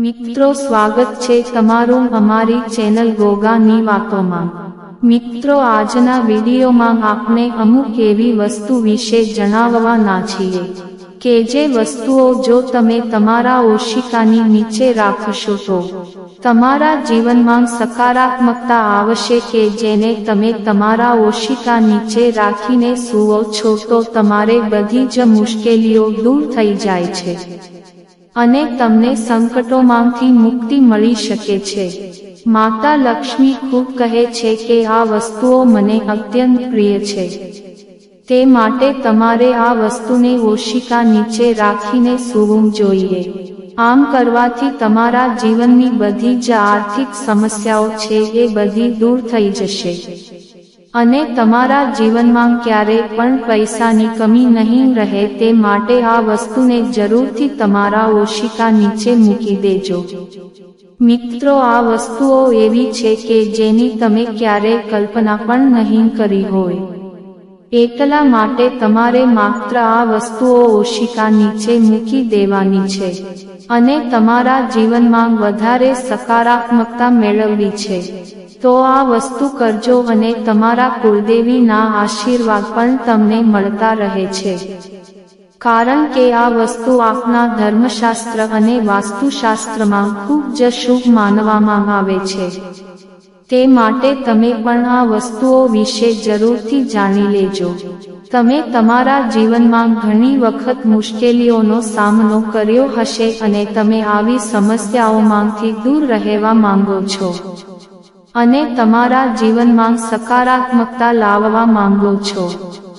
મિત્રો, સ્વાગત છે તમારું અમારી ચેનલ ગોગાની વાતોમાં મિત્રો, આજના વિડીયોમાં આપણે અમુક એવી વસ્તુ વિશે જણાવવાના છીએ કે જે વસ્તુઓ જો તમે તમારા ઓશિકાની નીચે રાખશો તો તમારા જીવનમાં સકારાત્મકતા આવશે કે જેને તમે તમારા ઓશિકા નીચે રાખીને સુવો છો તો તમારે બધી જ મુશ્કેલીઓ દૂર થઈ જાય છે. અને તમને સંકટોમાંથી મુક્તિ મળી શકે છે. માતા લક્ષ્મી ખૂબ કહે છે કે આ વસ્તુઓ મને અત્યંત પ્રિય છે. તે માટે તમારે આ વસ્તુને ઓશિકા નીચે રાખીને સૂવું જોઈએ. આમ કરવાથી તમારા જીવનની બધી જ આર્થિક સમસ્યાઓ છે એ બધી દૂર થઈ જશે. અને તમારા જીવનમાં ક્યારેય પણ પૈસાની કમી નહીં રહે તે માટે આ વસ્તુને જરૂરથી તમારા ઓશિકા નીચે મૂકી દેજો. મિત્રો, આ વસ્તુઓ એવી છે કે જેની તમે ક્યારેય કલ્પના પણ નહીં કરી હોય. એકલા માટે તમારે માત્ર આ વસ્તુઓ ઓશિકા નીચે મૂકી દેવાની છે અને તમારા જીવનમાં વધારે સકારાત્મકતા મેળવવી છે. તો આ વસ્તુ કરજો અને તમારા કુળદેવીના આશીર્વાદ પણ તમને મળતા રહે છે. કારણ કે આ વસ્તુ આપના ધર્મશાસ્ત્ર અને વાસ્તુશાસ્ત્રમાં ખૂબ જ શુભ માનવામાં આવે છે. તે માટે તમે પણ આ વસ્તુઓ વિશે જરૂરથી જાણી લેજો. તમે તમારા જીવનમાં ઘણી વખત મુશ્કેલીઓનો સામનો કર્યો હશે અને તમે આવી સમસ્યાઓમાંથી દૂર રહેવા માંગો છો. અને તમારા જીવનમાં સકારાત્મકતા લાવવા માંગો છો.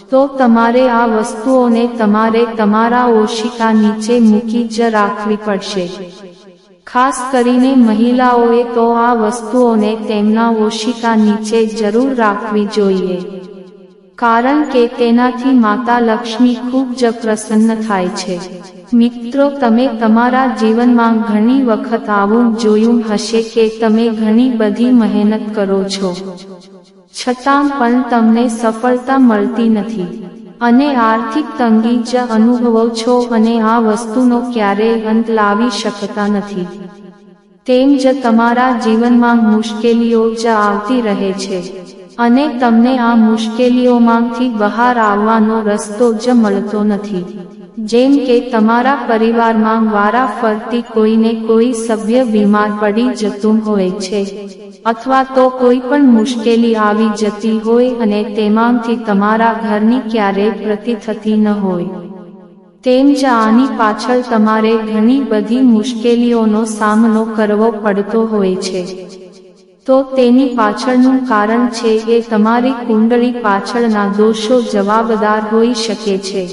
તો તમારે આ વસ્તુઓને તમારે તમારા ઓશિકા નીચે મૂકી જ રાખવી પડશે. ખાસ કરીને મહિલાઓએ તો આ વસ્તુઓને તેમના ઓશિકા નીચે જરૂર રાખવી જોઈએ. કારણ કે તેનાથી માતા લક્ષ્મી ખૂબ જ પ્રસન્ન થાય છે. મિત્રો, તમે તમારા જીવનમાં ઘણી વખત આવું જોયું હશે કે તમે ઘણી બધી મહેનત કરો છો. છતાં પણ તમને સફળતા મળતી નથી. અને આર્થિક તંગી જ અનુભવો છો અને આ વસ્તુનો ક્યારેય અંત લાવી શકતા નથી. તેમ જ તમારા જીવનમાં મુશ્કેલીઓ જ આવતી રહે છે. અને તમને આ મુશ્કેલીઓમાંથી બહાર આવવાનો રસ્તો જ મળતો નથી. જેમ કે તમારા પરિવારમાં વારા ફરતી કોઈને કોઈ સભ્ય બીમાર પડી જતું હોય છે, અથવા તો કોઈ પણ મુશ્કેલી આવી જતી હોય અને તેમાંથી તમારા ઘરની ક્યારેય પ્રતિ થતી ન હોય. તેમ જ આની પાછળ તમારે ઘણી બધી મુશ્કેલીઓનો સામનો કરવો પડતો હોય છે. તો તેની પાછળનું કારણ છે એ તમારી કુંડળી પાછળના દોષો જવાબદાર હોઈ શકે છે.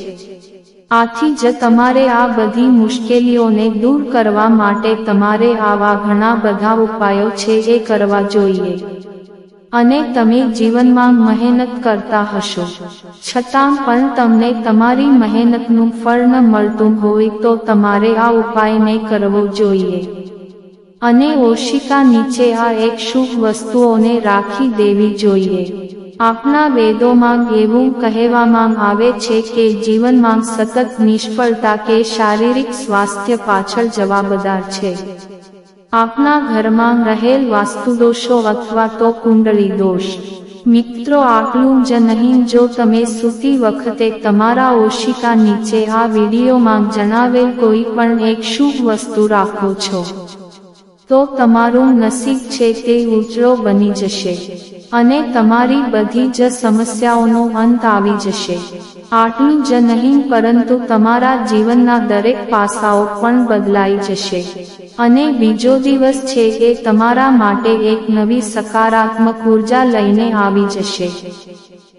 આથી જ તમારે આ બધી મુશ્કેલીઓને દૂર કરવા માટે તમારે આવા ઘણા બધા ઉપાયો છે એ કરવા જોઈએ. અને તમે જીવનમાં મહેનત કરતા હશો. છતાં પણ તમને તમારી મહેનતનું ફળ ન મળતું હોય તો તમારે આ ઉપાયને કરવો જોઈએ. અને ઓશિકા નીચે આ એક શુભ વસ્તુઓને રાખી દેવી જોઈએ. આપના વેદોમાં એવું કહેવામાં આવે છે કે જીવનમાં સતત નિષ્ફળતા કે શારીરિક સ્વાસ્થ્ય પાછળ જવાબદાર છે. આપના ઘરમાં રહેલ વાસ્તુદોષો અથવા તો કુંડળી દોષ. મિત્રો, આટલું જ નહીં, જો તમે સૂતી વખતે તમારા ઓશિકા નીચે આ વિડીયોમાં જણાવેલ કોઈ પણ એક શુભ વસ્તુ રાખો છો. તો તમારું નસીબ છે તે ઉજળો બની જશે. અને તમારી બધી જ સમસ્યાઓનો અંત આવી જશે. આટલું જ નહીં, પરંતુ તમારા જીવનના દરેક પાસાઓ પણ બદલાઈ જશે. અને બીજો દિવસ છે એ તમારા માટે એક નવી સકારાત્મક ઊર્જા લઈને આવી જશે.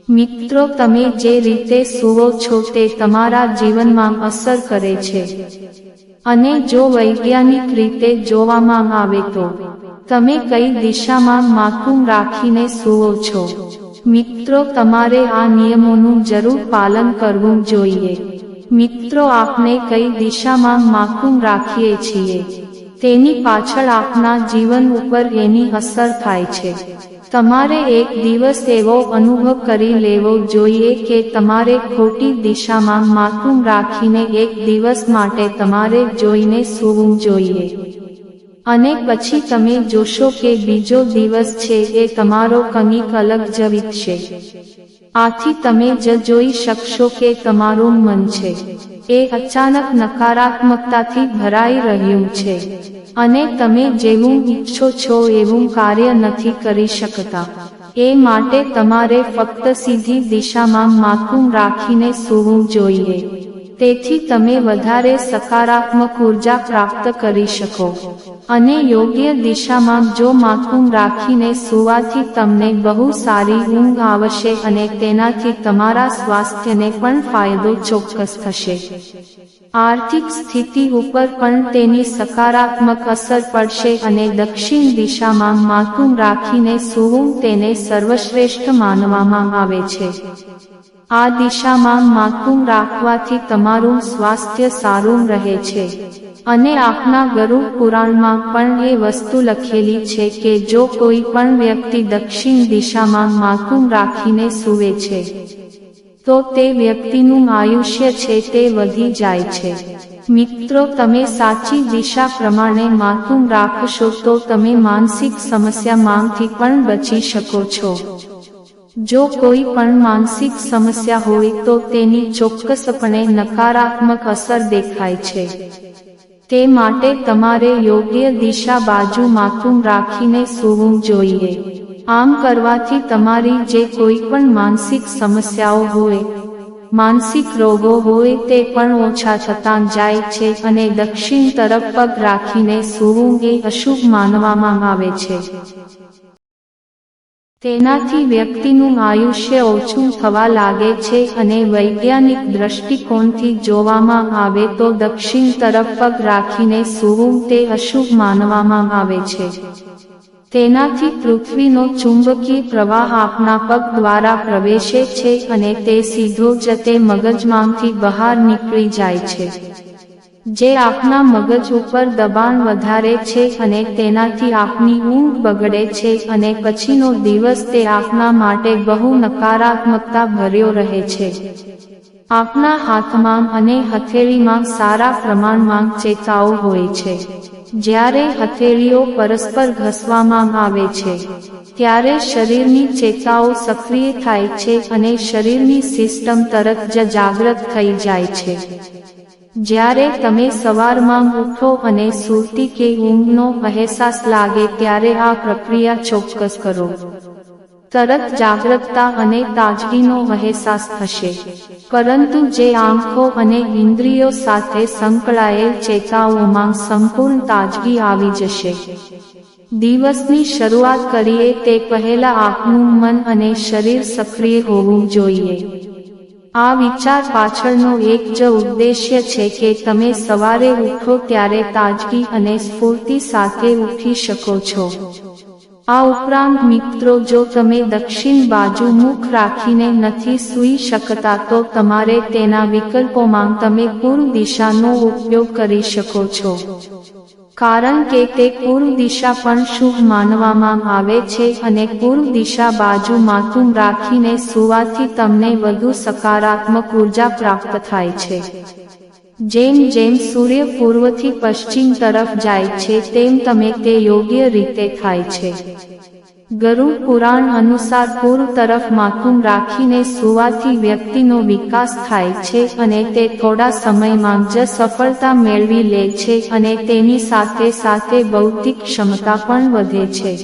મિત્રો, તમે જે રીતે સુવો છો તે તમારા જીવનમાં અસર કરે છે. અને જો વૈજ્ઞાનિક રીતે જોવામાં આવે તો, તમે કઈ દિશામાં માથું રાખીને સુવો છો? મિત્રો, તમારે આ નિયમોનું જરૂર પાલન કરવું જોઈએ. મિત્રો, આપણે કઈ દિશામાં માથું રાખીએ છીએ? તેની પાછળ આપના જીવન ઉપર એની અસર થાય છે. તમારે એક દિવસ એવો અનુભવ કરી લેવો જોઈએ કે તમારે ખોટી દિશામાં માથું રાખીને એક દિવસ માટે તમારે જોઈને સૂવું જોઈએ. અને પછી તમે જોશો કે બીજો દિવસ છે એ તમારો કંઈક અલગ જ છે આથી તમે જ જોઈ શકશો કે તમારું મન છે. એ અચાનક નકારાત્મકતાથી ભરાઈ રહ્યું છે. અને તમે જેવું ઈચ્છો છો એવું કાર્ય નથી કરી શકતા. એ માટે તમારે ફક્ત સીધી દિશામાં માથું રાખીને સૂવું જોઈએ. તેથી તમે વધારે સકારાત્મક ઊર્જા પ્રાપ્ત કરી શકો. અને યોગ્ય દિશામાં જો માથું રાખીને સુવાથી તમને બહુ સારી ઊંઘ આવશે અને તેનાથી તમારા સ્વાસ્થ્યને પણ ફાયદો ચોક્કસ થશે. આર્થિક સ્થિતિ ઉપર પણ તેની સકારાત્મક અસર પડશે અને દક્ષિણ દિશામાં માથું રાખીને સૂવું તેને સર્વશ્રેષ્ઠ માનવામાં આવે છે. આ દિશામાં માકુમ રાખવાથી તમારું સ્વાસ્થ્ય સારું રહે છે. અને આપના ગરુડ પુરાણમાં પણ એ વસ્તુ લખેલી છે કે જો કોઈ પણ વ્યક્તિ દક્ષિણ દિશામાં માકુમ રાખીને સૂવે છે, તો તે વ્યક્તિનું આયુષ્ય છે તે વધી જાય છે. મિત્રો, તમે સાચી દિશા પ્રમાણે માકુમ રાખશો તો તમે માનસિક સમસ્યામાંથી પણ બચી શકો છો. જો કોઈ પણ માનસિક સમસ્યા હોય તો તેની ચોક્કસપણે નકારાત્મક અસર દેખાય છે. તે માટે તમારે યોગ્ય દિશા બાજુ માથું રાખીને સૂવું જોઈએ. આમ કરવાથી તમારી જે કોઈ પણ માનસિક સમસ્યાઓ હોય, માનસિક રોગો હોય તે પણ ઓછા થતા જાય છે અને દક્ષિણ તરફ પગ રાખીને સૂવું એ અશુભ માનવામાં આવે છે. તેનાથી વ્યક્તિનું આયુષ્ય ઓછું થવા લાગે છે અને વૈજ્ઞાનિક દ્રષ્ટિકોણથી જોવામાં આવે તો દક્ષિણ તરફ પગ રાખીને સૂવું તે અશુભ માનવામાં આવે છે. તેનાથી પૃથ્વીનો ચુંબકીય પ્રવાહ આપના પગ દ્વારા પ્રવેશે છે અને તે સીધો જ તે મગજમાંથી બહાર નીકળી જાય છે. જે આપના મગજ ઉપર દબાણ વધારે છે અને તેનાથી આપની ઊંઘ બગડે છે અને પછીનો દિવસ તે આપના માટે બહુ નકારાત્મકતા ભર્યો રહે છે. આપના હાથમાં અને હથેળીમાં સારા પ્રમાણમાં ચેતાઓ હોય છે. જ્યારે હથેળીઓ પરસ્પર ઘસવામાં આવે છે, ત્યારે શરીરની ચેતાઓ સક્રિય થાય છે અને શરીરની સિસ્ટમ તરત જ જાગૃત થઈ જાય છે. જ્યારે તમે સવારમાં ઉઠો અને સુરતી કે ઊંઘનો અહેસાસ લાગે ત્યારે આ પ્રક્રિયા ચોક્કસ કરો. તરત જાગૃતતા અને તાજગીનો અહેસાસ થશે. પરંતુ જે આંખો અને ઇન્દ્રિયો સાથે સંકળાયેલ ચેતાઓમાં સંપૂર્ણ તાજગી આવી જશે. દિવસની શરૂઆત કરીએ તે પહેલા આપનું મન અને શરીર સક્રિય હોવું જોઈએ. આ વિચાર પાછળનો એક જ ઉદ્દેશ્ય છે કે તમે સવારે ઉઠો ત્યારે તાજગી અને સ્ફૂર્તિ સાથે ઉઠી શકો છો. આ ઉપરાંત મિત્રો, જો તમે દક્ષિણ બાજુ મુખ રાખીને નથી સૂઈ શકતા, તો તમારે તેના વિકલ્પોમાં તમે પૂર્વ દિશાનો ઉપયોગ કરી શકો છો. કારણ કે તે પૂર્વ દિશા પણ શુભ માનવામાં આવે છે અને પૂર્વ દિશા બાજુ માથું રાખીને સુવાથી તમને વધુ સકારાત્મક ઊર્જા પ્રાપ્ત થાય છે. જેમ જેમ સૂર્ય પૂર્વથી પશ્ચિમ તરફ જાય છે, તેમ તમે તે યોગ્ય રીતે થાય છે. ગરુડ પુરાણ અનુસાર પૂર્વ તરફ માથું રાખીને સુવાથી વ્યક્તિનો વિકાસ થાય છે અને તે થોડા સમયમાં જ સફળતા મેળવી લે છે અને તેની સાથે સાથે ભૌતિક ક્ષમતા પણ વધે છે.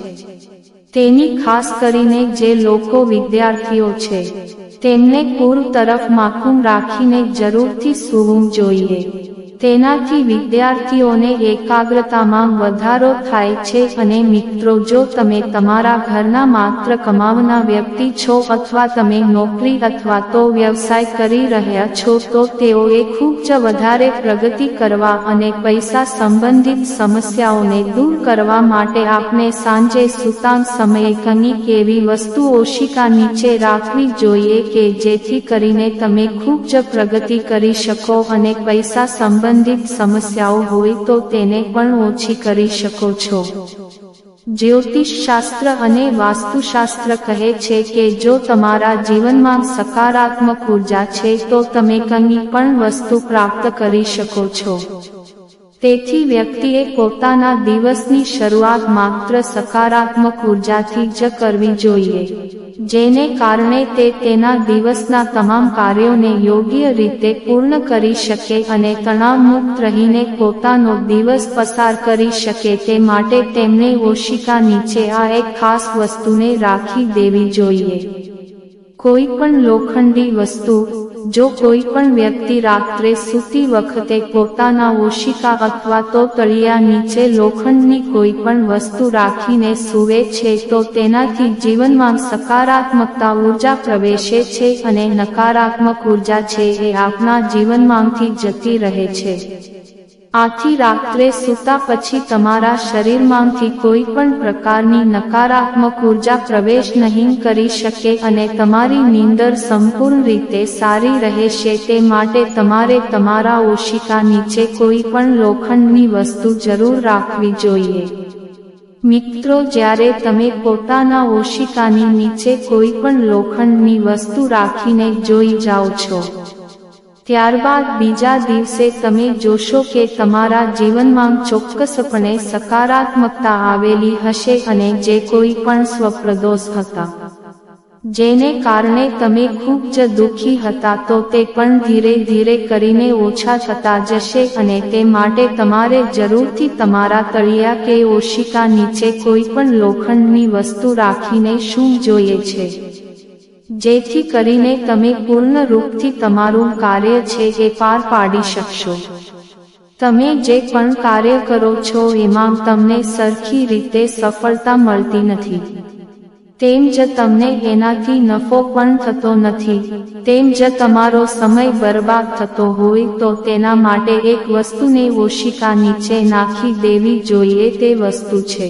તેની ખાસ કરીને જે લોકો વિદ્યાર્થીઓ છે, તેમને પૂર્વ તરફ માથું રાખીને જરૂરથી સૂવું જોઈએ. તેનાથી વિદ્યાર્થીઓને એકાગ્રતામાં વધારો થાય છે અને મિત્રો, જો તમે તમારા ઘરના માત્ર કમાવના વ્યક્તિ છો અથવા તમે નોકરી અથવા તો વ્યવસાય કરી રહ્યા છો, તો તેઓએ ખૂબ જ વધારે પ્રગતિ કરવા અને પૈસા સંબંધિત સમસ્યાઓને દૂર કરવા માટે આપણે સાંજે સુતાન સમયે કંઈક એવી વસ્તુ ઓશિકા નીચે રાખવી જોઈએ કે જેથી કરીને તમે ખૂબ જ પ્રગતિ કરી શકો અને પૈસા સંબંધિત સંબંધિત સમસ્યાઓ હોય તો તેને પણ ઓછી કરી શકો છો. જ્યોતિષ શાસ્ત્ર અને વાસ્તુશાસ્ત્ર કહે છે કે જો તમારા જીવનમાં સકારાત્મક ઊર્જા છે તો તમે કંઈ પણ વસ્તુ પ્રાપ્ત કરી શકો છો. તેથી વ્યક્તિએ પોતાના દિવસની શરૂઆત માત્ર સકારાત્મક ઉર્જાથી જ કરવી જોઈએ. જેને કારણે તે તેના દિવસના તમામ કાર્યોને યોગ્ય રીતે પૂર્ણ કરી શકે અને તણાવમુક્ત રહીને પોતાનો દિવસ પસાર કરી શકે તે માટે તેમને ઓશિકા નીચે આ એક ખાસ વસ્તુને રાખી દેવી જોઈએ. કોઈ પણ લોખંડી વસ્તુ જો કોઈ પણ વ્યક્તિ રાત્રે સૂતી વખતે પોતાના ઓશિકા અથવા તો તળિયા નીચે લોખંડની કોઈ પણ વસ્તુ રાખીને સૂવે છે તો તેનાથી જીવનમાં સકારાત્મકતા ઊર્જા પ્રવેશે છે અને નકારાત્મક ઊર્જા છે એ આપના જીવનમાંથી જતી રહે છે. આથી રાત્રે સૂતા પછી તમારા શરીરમાંથી કોઈ પણ પ્રકારની નકારાત્મક ઊર્જા પ્રવેશ નહીં કરી શકે અને તમારી નીંદર સંપૂર્ણ રીતે સારી રહેશે તે માટે તમારે તમારા ઓશિકા નીચે કોઈ પણ લોખંડની વસ્તુ જરૂર રાખવી જોઈએ. મિત્રો, જ્યારે તમે પોતાના ઓશિકાની નીચે કોઈ પણ લોખંડની વસ્તુ રાખીને જોઈ જાઓ છો ત્યારબાદ બીજા દિવસે તમે જોશો કે તમારા જીવનમાં ચોક્કસપણે સકારાત્મકતા આવેલી હશે અને જે કોઈ પણ સ્વપ્રદોષ હતા. જેને કારણે તમે ખૂબ જ દુઃખી હતા તો તે પણ ધીરે ધીરે કરીને ઓછા થતા જશે અને તે માટે તમારે જરૂરથી તમારા તળિયા કે ઓશિકા નીચે કોઈ પણ લોખંડની વસ્તુ રાખીને શું જોઈએ છે? જેથી કરીને તમે પૂર્ણ રૂપથી તમારું કાર્ય છે એ પાર પાડી શકશો. તમે જે પણ કાર્ય કરો છો એમાં તમને સરખી રીતે સફળતા મળતી નથી. તેમ જ તમને એનાથી નફો પણ થતો નથી. તેમ જ તમારો સમય બરબાદ થતો હોય તો તેના માટે એક વસ્તુને ઓશિકા નીચે નાખી દેવી જોઈએ તે વસ્તુ છે.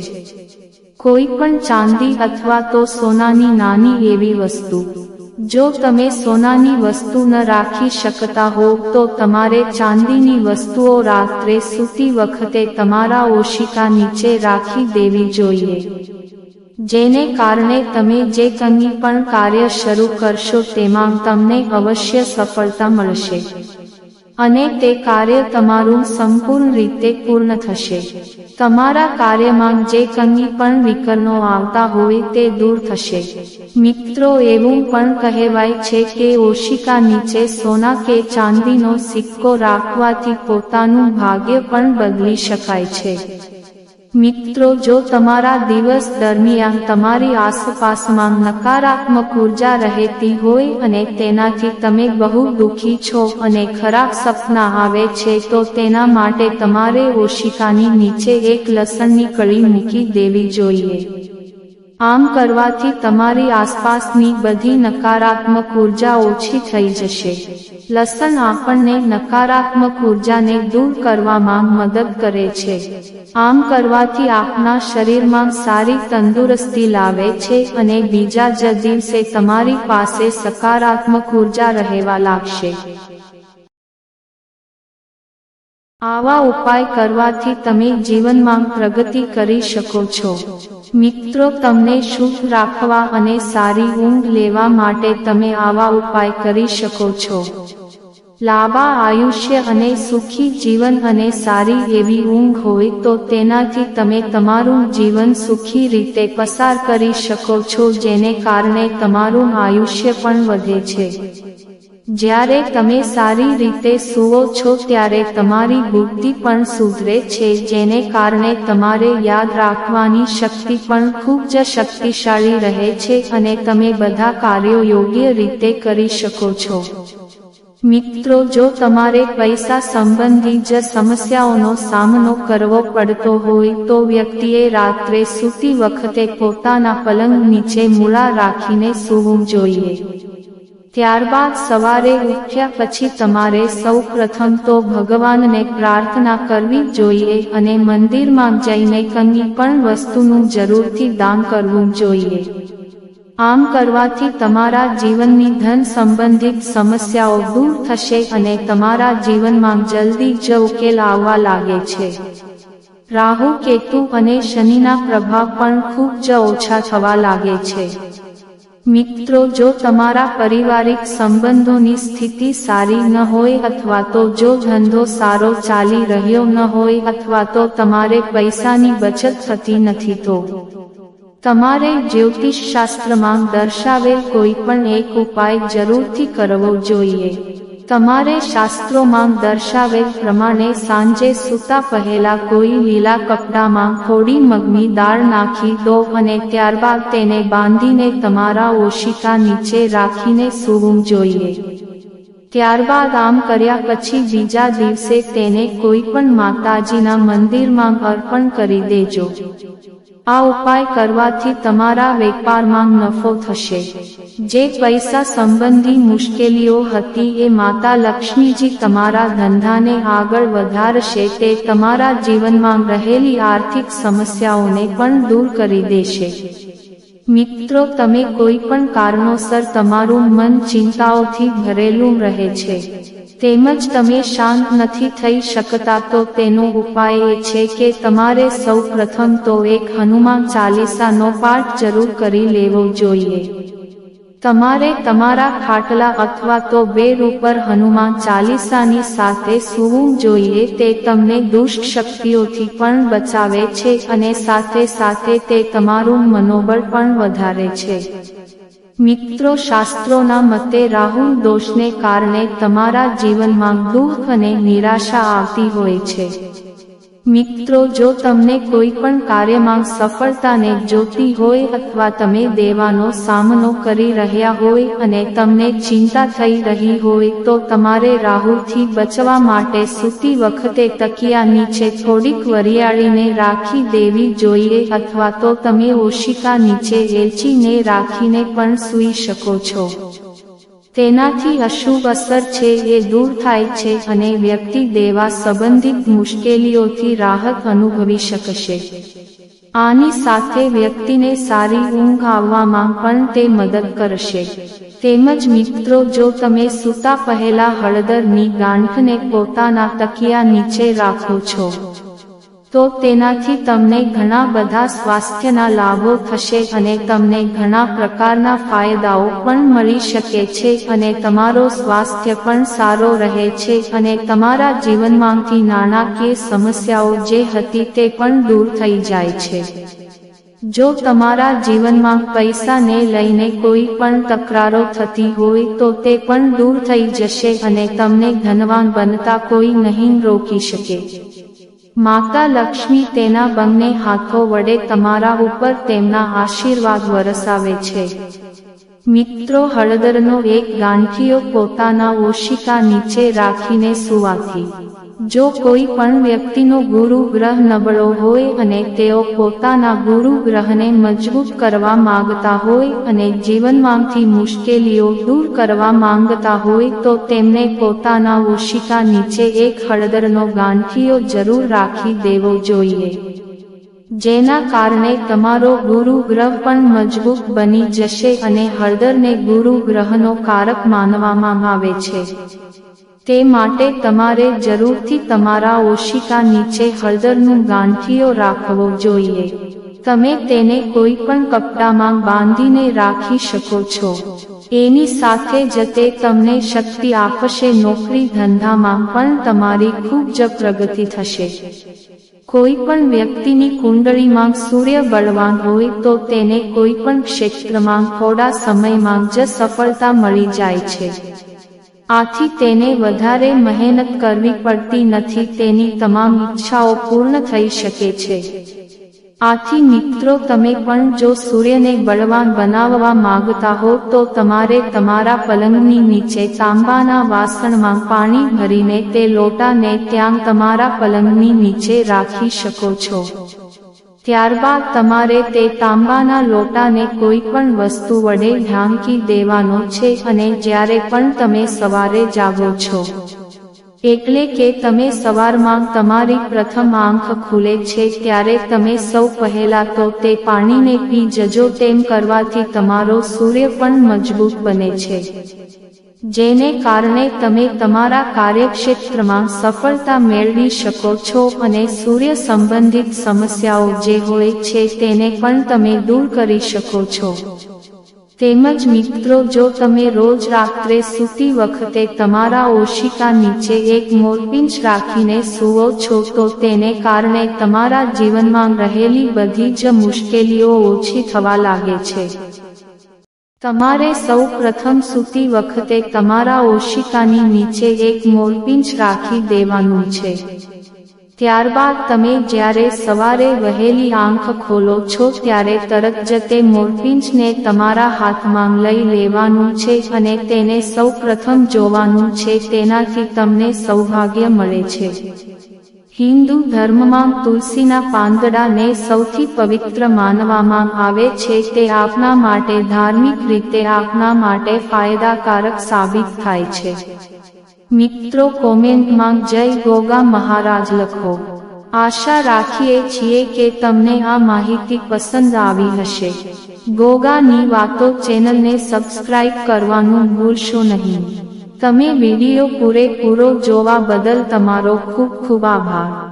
કોઈ પણ ચાંદી અથવા તો સોનાની નાની એવી વસ્તુ. જો તમે સોનાની વસ્તુ ન રાખી શકતા હો, તો તમારે ચાંદીની વસ્તુઓ રાત્રે સૂતી વખતે તમારા ઓશિકા નીચે રાખી દેવી જોઈએ. જેને કારણે તમે જે કંઈ પણ કાર્ય શરૂ કરશો, તેમાં તમને અવશ્ય સફળતા મળશે. અને તે કાર્ય તમારું સંપૂર્ણ રીતે પૂર્ણ થશે. તમારા કાર્યમાં જે કંઈ પણ વિકર્ણો આવતા હોય તે દૂર થશે. મિત્રો, એવું પણ કહેવાય છે કે ઓશિકા નીચે સોના કે ચાંદીનો સિક્કો રાખવાથી પોતાનું ભાગ્ય પણ બદલી શકાય છે. મિત્રો, જો તમારા દિવસ દરમિયાન તમારી આસપાસમાં નકારાત્મક ઊર્જા રહેતી હોય અને તેનાથી તમે બહુ દુઃખી છો અને ખરાબ સપના આવે છે, તો તેના માટે તમારે ઓશિકાની નીચે એક લસણની કળી મૂકી દેવી જોઈએ. આમ કરવાથી તમારી આસપાસની બધી નકારાત્મક ઊર્જા ઓછી થઈ જશે. લસણ આપણને નકારાત્મક ઉર્જાને દૂર કરવામાં મદદ કરે છે. આમ કરવાથી આપના શરીરમાં સારી તંદુરસ્તી લાવે છે અને બીજા જ દિવસે તમારી પાસે સકારાત્મક ઊર્જા રહેવા લાગશે. આવા ઉપાય કરવાથી તમે જીવનમાં પ્રગતિ કરી શકો છો. મિત્રો, તમને શુભ રાખવા અને સારી ઊંઘ લેવા માટે તમે આવા ઉપાય કરી શકો છો. લાંબા આયુષ્ય અને સુખી જીવન અને સારી એવી ઊંઘ હોય તો તેનાથી તમે તમારું જીવન સુખી રીતે પસાર કરી શકો છો, જેને કારણે તમારું આયુષ્ય પણ વધે છે. જ્યારે તમે સારી રીતે સૂવો છો ત્યારે તમારી બુદ્ધિ પણ સુધરે છે, જેને કારણે તમારે યાદ રાખવાની શક્તિ પણ ખૂબ જ શક્તિશાળી રહે છે અને તમે બધા કાર્યો યોગ્ય રીતે કરી શકો છો. મિત્રો, જો તમારે પૈસા સંબંધી જ સમસ્યાઓનો સામનો કરવો પડતો હોય, તો વ્યક્તિએ રાત્રે સૂતી વખતે પોતાના પલંગ નીચે મૂળા રાખીને સૂવું જોઈએ. ત્યારબાદ સવારે ઉઠ્યા પછી તમારે સૌ પ્રથમ તો ભગવાનને પ્રાર્થના કરવી જોઈએ અને મંદિરમાં જઈને કંઈ પણ વસ્તુનું જરૂરથી દાન કરવું જોઈએ. આમ કરવાથી તમારા જીવનની ધન સંબંધિત સમસ્યાઓ દૂર થશે અને તમારા જીવનમાં જલ્દી જ ઉકેલ આવવા લાગે છે. રાહુ, કેતુ અને શનિના પ્રભાવ પણ ખૂબ જ ઓછા થવા લાગે છે. મિત્રો, જો તમારા પારિવારિક સંબંધોની સ્થિતિ સારી ન હોય અથવા તો જો ધંધો સારો ચાલી રહ્યો ન હોય અથવા તો તમારે પૈસાની બચત થતી નથી, તો તમારે જ્યોતિષ શાસ્ત્રમાં દર્શાવેલ કોઈ પણ એક ઉપાય જરૂરથી કરવો જોઈએ. તમારે શાસ્ત્રોમાં દર્શાવેલ પ્રમાણે સાંજે સૂતા પહેલા કોઈ લીલા કપડામાં થોડી મગની દાળ નાખી દો અને ત્યારબાદ તેને બાંધીને તમારા ઓશિકા નીચે રાખીને સૂવું જોઈએ. ત્યારબાદ આમ કર્યા પછી બીજા દિવસે તેને કોઈ પણ માતાજીના મંદિરમાં અર્પણ કરી દેજો. આ ઉપાય કરવાથી તમારા વેપારમાં નફો થશે. જે પૈસા સંબંધી મુશ્કેલીઓ હતી એ માતા લક્ષ્મીજી તમારા ધંધાને આગળ વધારશે તે તમારા જીવનમાં રહેલી આર્થિક સમસ્યાઓને પણ દૂર કરી દેશે. મિત્રો, તમે કોઈ પણ કારણોસર તમારું મન ચિંતાઓથી ભરેલું રહે છે. તેમજ તમે શાંત નથી થઈ શકતા તો તેનો ઉપાય એ છે કે તમારે સૌ પ્રથમ તો એક હનુમાન ચાલીસાનો પાઠ જરૂર કરી લેવો જોઈએ. તમારે તમારા ખાટલા અથવા તો બેડ ઉપર હનુમાન ચાલીસાની સાથે સૂવું જોઈએ તે તમને દુષ્ટ શક્તિઓથી પણ બચાવે છે અને સાથે સાથે તે તમારું મનોબળ પણ વધારે છે. મિત્રો શાસ્ત્રોના મતે રાહુલ દોષને કારણે તમારા જીવનમાં દુઃખ અને નિરાશા આવતી હોય છે. મિત્રો, જો તમને કોઈ પણ કાર્યમાં સફળતાને જોતી હોય અથવા તમે દેવાનો સામનો કરી રહ્યા હોય અને તમને ચિંતા થઈ રહી હોય, તો તમારે રાહુલથી બચવા માટે સૂતી વખતે તકિયા નીચે થોડીક વરિયાળીને રાખી દેવી જોઈએ અથવા તો તમે ઓશિકા નીચે વેચીને રાખીને પણ સૂઈ શકો છો. તેનાથી અશુભ અસર છે એ દૂર થાય છે અને વ્યક્તિ દેવા સંબંધિત મુશ્કેલીઓથી રાહત અનુભવી શકશે. આની સાથે વ્યક્તિને સારી ઊંઘ આવવામાં પણ તે મદદ કરશે. તેમજ મિત્રો, જો તમે સૂતા પહેલા હળદરની ગાંઠને પોતાના તકિયા નીચે રાખો છો તો તેનાથી તમને ઘણા બધા સ્વાસ્થ્યના લાભો થશે અને તમને ઘણા પ્રકારના ફાયદાઓ પણ મળી શકે છે અને તમારો સ્વાસ્થ્ય પણ સારો રહે છે અને તમારા જીવનમાંથી નાણાકીય સમસ્યાઓ જે હતી તે પણ દૂર થઈ જાય છે. જો તમારા જીવનમાં પૈસાને લઈને કોઈ પણ તકરારો થતી હોય તો તે પણ દૂર થઈ જશે અને તમને ધનવાન બનતા કોઈ નહીં રોકી શકે. માતા લક્ષ્મી તેના બંને હાથો વડે તમારા ઉપર તેમના આશીર્વાદ વરસાવે છે. મિત્રો, હળદરનો એક ગાંઠિયો પોતાના ઓશિકા નીચે રાખીને સુવાથી. જો કોઈ પણ વ્યક્તિનો ગુરુ ગ્રહ નબળો હોય અને તેઓ પોતાના ગુરુ ગ્રહને મજબૂત કરવા માંગતા હોય અને જીવનમાંથી મુશ્કેલીઓ દૂર કરવા માંગતા હોય તો તેમને પોતાના ઓશિકા નીચે એક હળદરનો ગાંઠિયો જરૂર રાખી દેવો જોઈએ. જેના કારણે તમારો ગુરુ ગ્રહ પણ મજબૂત બની જશે અને હળદરને ગુરુ ગ્રહનો કારક માનવામાં આવે છે. તે માટે તમારે જરૂરથી તમારા ઓશિકા નીચે હળદરનું ગાંઠિયો રાખવો જોઈએ. તમે તેને કોઈ પણ કપડામાં બાંધીને રાખી શકો છો. એની સાથે જ તે તમને શક્તિ આપશે, નોકરી ધંધામાં પણ તમારી ખૂબ જ પ્રગતિ થશે. કોઈ પણ વ્યક્તિની કુંડળીમાં સૂર્ય બળવાન હોય તો તેને કોઈ પણ ક્ષેત્રમાં થોડા સમયમાં જ સફળતા મળી જાય છે. આથી તેને વધારે મહેનત કરવી પડતી નથી, તેની તમામ ઈચ્છાઓ પૂર્ણ થઈ શકે છે. આથી મિત્રો, તમે પણ જો સૂર્યને બળવાન બનાવવા માંગતા હો, તો તમારે તમારા પલંગની નીચે તાંબાના વાસણમાં પાણી ભરીને તે લોટાને ત્યાં તમારા પલંગની નીચે રાખી શકો છો. ત્યારબાદ તમારે તે તાંબાના લોટાને કોઈ પણ વસ્તુ વડે ઢાંકી દેવાનો છે અને જ્યારે પણ તમે સવારે જાગો છો. એટલે કે તમે સવારમાં તમારી પ્રથમ આંખ ખુલે છે ત્યારે તમે સૌ પહેલા તો તે પાણીને પી જજો તેમ કરવાથી તમારો સૂર્ય પણ મજબૂત બને છે. જેને કારણે તમે તમારા કાર્યક્ષેત્રમાં સફળતા મેળવી શકો છો અને સૂર્ય સંબંધિત સમસ્યાઓ જે હોય છે તેને પણ તમે દૂર કરી શકો છો. તેમજ મિત્રો, જો તમે રોજ રાત્રે સૂતી વખતે તમારા ઓશિકા નીચે એક મોરપિંચ રાખીને સૂવો છો, તો તેને કારણે તમારા જીવનમાં રહેલી બધી જ મુશ્કેલીઓ ઓછી થવા લાગે છે. તમારે સૌ પ્રથમ સૂતી વખતે તમારા ઓશિકાની નીચે એક મોરપિંચ રાખી દેવાનું છે. ત્યારબાદ તમે જ્યારે સવારે વહેલી આંખ ખોલો છો ત્યારે તરત જ તે મોરપીંછને તમારા હાથમાં લઈ લેવાનું છે અને તેને સૌ પ્રથમ જોવાનું છે, તેનાથી તમને સૌભાગ્ય મળે છે. હિન્દુ ધર્મમાં તુલસીના પાંદડાને સૌથી પવિત્ર માનવામાં આવે છે તે આપના માટે ધાર્મિક રીતે આપના માટે ફાયદાકારક સાબિત થાય છે. મિત્રો કોમેન્ટમાં જય ગોગા મહારાજ લખો. આશા રાખીએ છીએ કે તમને આ માહિતી પસંદ આવી હશે. ગોગાની વાતો ચેનલને સબસ્ક્રાઇબ કરવાનું ભૂલશો નહીં. તમે વીડિયો પૂરેપૂરો જોવા બદલ તમારો ખૂબ ખૂબ આભાર.